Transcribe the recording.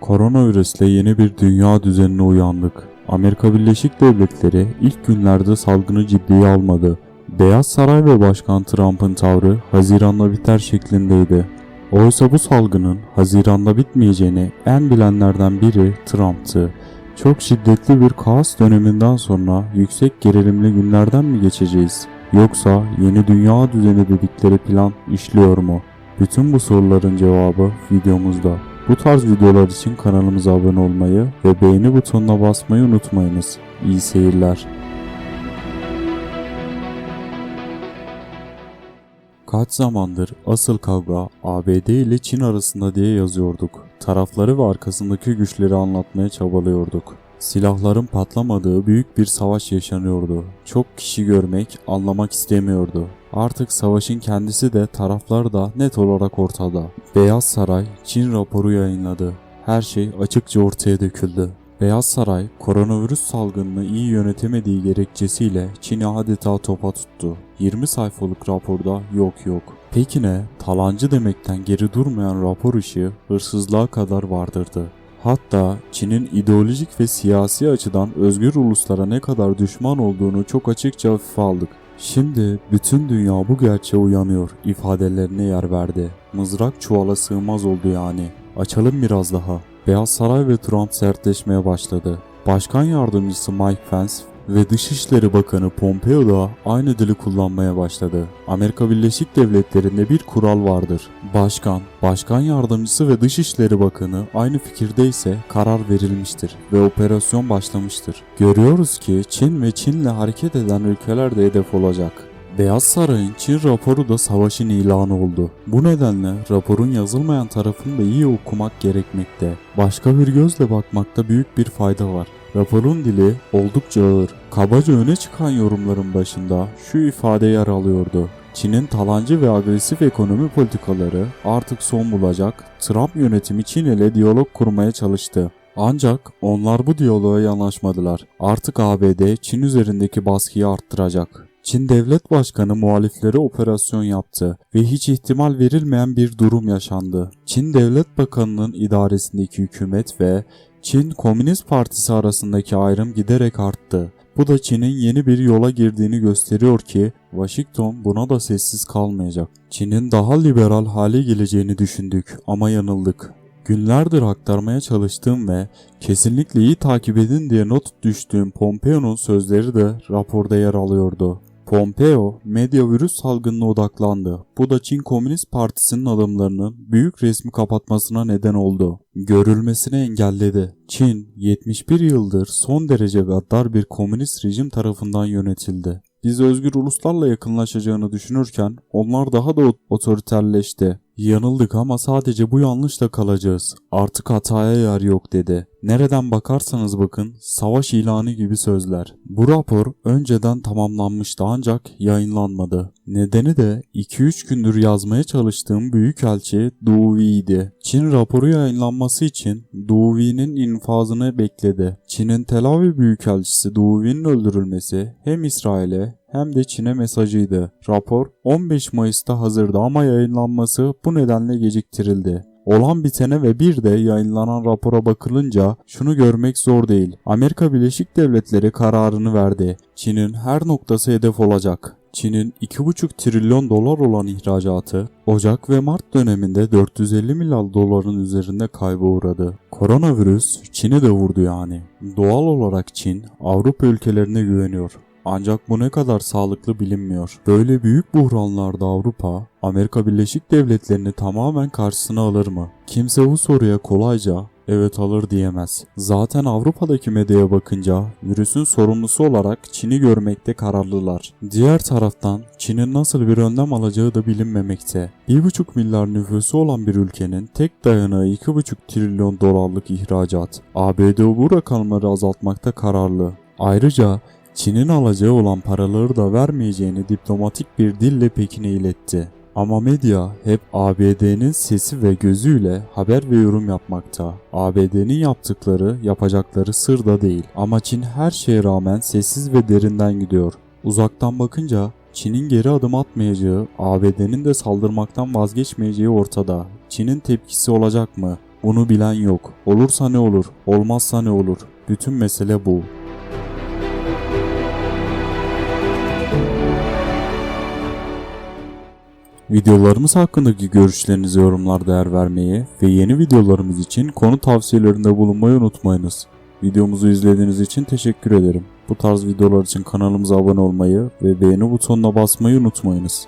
Koronavirüsle yeni bir dünya düzenine uyandık. Amerika Birleşik Devletleri ilk günlerde salgını ciddiye almadı. Beyaz Saray ve Başkan Trump'ın tavrı Haziran'da biter şeklindeydi. Oysa bu salgının Haziran'da bitmeyeceğini en bilenlerden biri Trump'tı. Çok şiddetli bir kaos döneminden sonra yüksek gerilimli günlerden mi geçeceğiz? Yoksa yeni dünya düzeni dedikleri plan işliyor mu? Bütün bu soruların cevabı videomuzda. Bu tarz videolar için kanalımıza abone olmayı ve beğeni butonuna basmayı unutmayınız. İyi seyirler. Kaç zamandır asıl kavga ABD ile Çin arasında diye yazıyorduk. Tarafları ve arkasındaki güçleri anlatmaya çabalıyorduk. Silahların patlamadığı büyük bir savaş yaşanıyordu. Çok kişi görmek, anlamak istemiyordu. Artık savaşın kendisi de taraflar da net olarak ortada. Beyaz Saray Çin raporu yayınladı. Her şey açıkça ortaya döküldü. Beyaz Saray, koronavirüs salgınını iyi yönetemediği gerekçesiyle Çin'i adeta topa tuttu. 20 sayfalık raporda yok yok. Peki ne? Talancı demekten geri durmayan rapor ışığı hırsızlığa kadar vardırdı. Hatta Çin'in ideolojik ve siyasi açıdan özgür uluslara ne kadar düşman olduğunu çok açıkça hafife aldık. Şimdi bütün dünya bu gerçeğe uyanıyor ifadelerine yer verdi. Mızrak çuvala sığmaz oldu yani. Açalım biraz daha. Beyaz Saray ve Trump sertleşmeye başladı. Başkan yardımcısı Mike Pence ve Dışişleri Bakanı Pompeo da aynı dili kullanmaya başladı. Amerika Birleşik Devletleri'nde bir kural vardır. Başkan, başkan yardımcısı ve Dışişleri Bakanı aynı fikirdeyse karar verilmiştir ve operasyon başlamıştır. Görüyoruz ki Çin ve Çin'le hareket eden ülkeler de hedef olacak. Beyaz Saray'ın Çin raporu da savaşın ilanı oldu. Bu nedenle raporun yazılmayan tarafını da iyi okumak gerekmekte. Başka bir gözle bakmakta büyük bir fayda var. Raporun dili oldukça ağır. Kabaca öne çıkan yorumların başında şu ifade yer alıyordu. Çin'in talancı ve agresif ekonomi politikaları artık son bulacak. Trump yönetimi Çin ile diyalog kurmaya çalıştı. Ancak onlar bu diyaloğa yanaşmadılar. Artık ABD Çin üzerindeki baskıyı arttıracak. Çin Devlet Başkanı muhaliflere operasyon yaptı ve hiç ihtimal verilmeyen bir durum yaşandı. Çin Devlet Bakanı'nın idaresindeki hükümet ve Çin Komünist Partisi arasındaki ayrım giderek arttı. Bu da Çin'in yeni bir yola girdiğini gösteriyor ki Washington buna da sessiz kalmayacak. Çin'in daha liberal hale geleceğini düşündük ama yanıldık. Günlerdir aktarmaya çalıştığım ve kesinlikle iyi takip edin diye not düştüğüm Pompeo'nun sözleri de raporda yer alıyordu. Pompeo, medya virüs salgınına odaklandı. Bu da Çin Komünist Partisi'nin adımlarının büyük resmi kapatmasına neden oldu. Görülmesini engelledi. Çin, 71 yıldır son derece gaddar bir komünist rejim tarafından yönetildi. Biz özgür uluslarla yakınlaşacağını düşünürken onlar daha da otoriterleşti. Yanıldık ama sadece bu yanlışla kalacağız. Artık hataya yer yok dedi. Nereden bakarsanız bakın savaş ilanı gibi sözler. Bu rapor önceden tamamlanmıştı ancak yayınlanmadı. Nedeni de 2-3 gündür yazmaya çalıştığım büyükelçi Du Yi'ydi. Çin raporu yayınlanması için Du infazını bekledi. Çin'in Tel Aviv büyükelçisi Du öldürülmesi hem İsrail'e hem de Çin'e mesajıydı. Rapor 15 Mayıs'ta hazırdı ama yayınlanması bu nedenle geciktirildi. Olan bitene ve bir de yayınlanan rapora bakılınca şunu görmek zor değil. Amerika Birleşik Devletleri kararını verdi. Çin'in her noktası hedef olacak. Çin'in 2,5 trilyon dolar olan ihracatı Ocak ve Mart döneminde 450 milyar doların üzerinde kayba uğradı. Koronavirüs Çin'i de vurdu yani. Doğal olarak Çin Avrupa ülkelerine güveniyor. Ancak bu ne kadar sağlıklı bilinmiyor. Böyle büyük buhranlarda Avrupa, Amerika Birleşik Devletleri'ni tamamen karşısına alır mı? Kimse bu soruya kolayca evet alır diyemez. Zaten Avrupa'daki medyaya bakınca virüsün sorumlusu olarak Çin'i görmekte kararlılar. Diğer taraftan Çin'in nasıl bir önlem alacağı da bilinmemekte. 1,5 milyar nüfusu olan bir ülkenin tek dayanağı 2,5 trilyon dolarlık ihracat. ABD bu rakamları azaltmakta kararlı. Ayrıca Çin'in alacağı olan paraları da vermeyeceğini diplomatik bir dille Pekin'e iletti. Ama medya hep ABD'nin sesi ve gözüyle haber ve yorum yapmakta. ABD'nin yaptıkları, yapacakları sır da değil. Ama Çin her şeye rağmen sessiz ve derinden gidiyor. Uzaktan bakınca Çin'in geri adım atmayacağı, ABD'nin de saldırmaktan vazgeçmeyeceği ortada. Çin'in tepkisi olacak mı? Bunu bilen yok. Olursa ne olur, olmazsa ne olur? Bütün mesele bu. Videolarımız hakkındaki görüşlerinizi yorumlarda yer vermeyi ve yeni videolarımız için konu tavsiyelerinde bulunmayı unutmayınız. Videomuzu izlediğiniz için teşekkür ederim. Bu tarz videolar için kanalımıza abone olmayı ve beğeni butonuna basmayı unutmayınız.